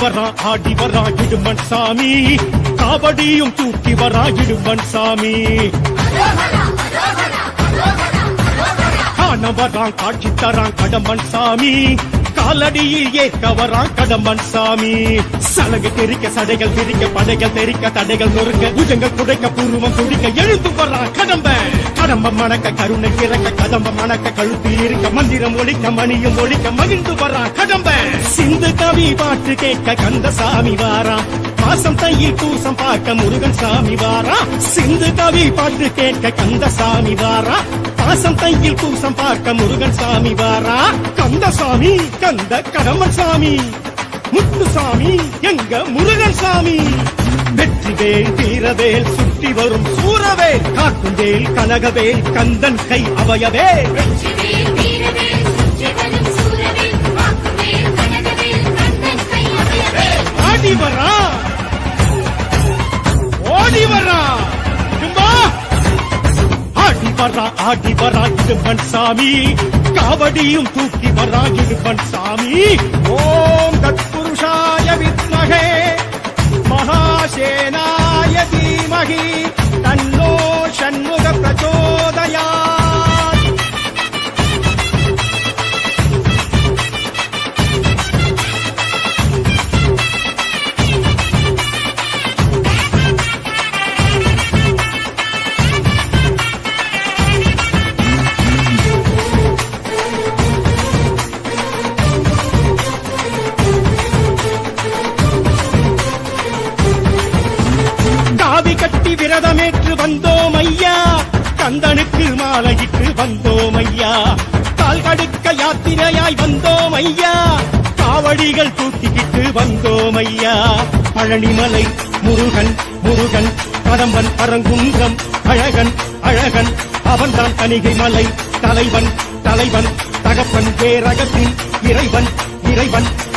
வரா ஆடி வரா இடுமன் சாமி. காபடியும் தூக்கி வரா இடுமன் சாமி. காண வரான் காட்சி தரான் கடம்பன் சாமி. காலடியில் ஏக்க வரான் கடம்பன் சாமி. சலகு தெரிக்க சடைகள் தெரிக்க படைகள் தெரிக்க தடைகள் நொறுக்க புஜங்கள் குடைக்க பூர்வம் துடிக்க எழுந்து வரான் கடம்ப. கடம்ப மணக்க கருணை இறக்க கதம்ப மணக்க கழுத்தில் இருக்க மந்திரம் ஒழிக்க மணியும் ஒழிக்க மகிழ்ந்து வரான் கடம்ப. சிந்து பாட்டு கேட்க கந்தசாமி வாரா. மாசம் தையில் பூசம் பார்க்க முருகன் சாமி வாரா. சிந்து கவி பாட்டு கேட்க கந்தசாமி வாரா. மாசம் தையில் பூசம் பார்க்க முருகன் சாமி வாரா. கந்தசாமி கந்த கடம்பன் சாமி. முத்துசாமி எங்க முருகன் சாமி. வெற்றிவேல் வீரவேல் சுற்றி வரும் சூரவேல். காக்குவேல் கனகவேல் கந்தன் கை அவயவேல். வரா ஆடி வரா இடும்பன் சாமி காவடியும் தூக்கி வரா இடும்பன் சாமி ஓம் தத்புருஷாய வித்மகே மகாசேனாய தீமகி விரதமேற்று வந்தோம் ஐயா. கந்தனுக்கு மாலையிட்டு வந்தோம் ஐயா. கால் கடுக்க யாத்திரையாய் வந்தோம் ஐயா. காவடிகள் தூக்கிக்கிட்டு வந்தோம் ஐயா. பழனிமலை முருகன் முருகன் கடம்பன் பரங்குன்றம் அழகன் அழகன். அவன்தான் தணிகை மலை தலைவன் தலைவன் தகப்பன் பேரகத்தின் இறைவன் இறைவன்.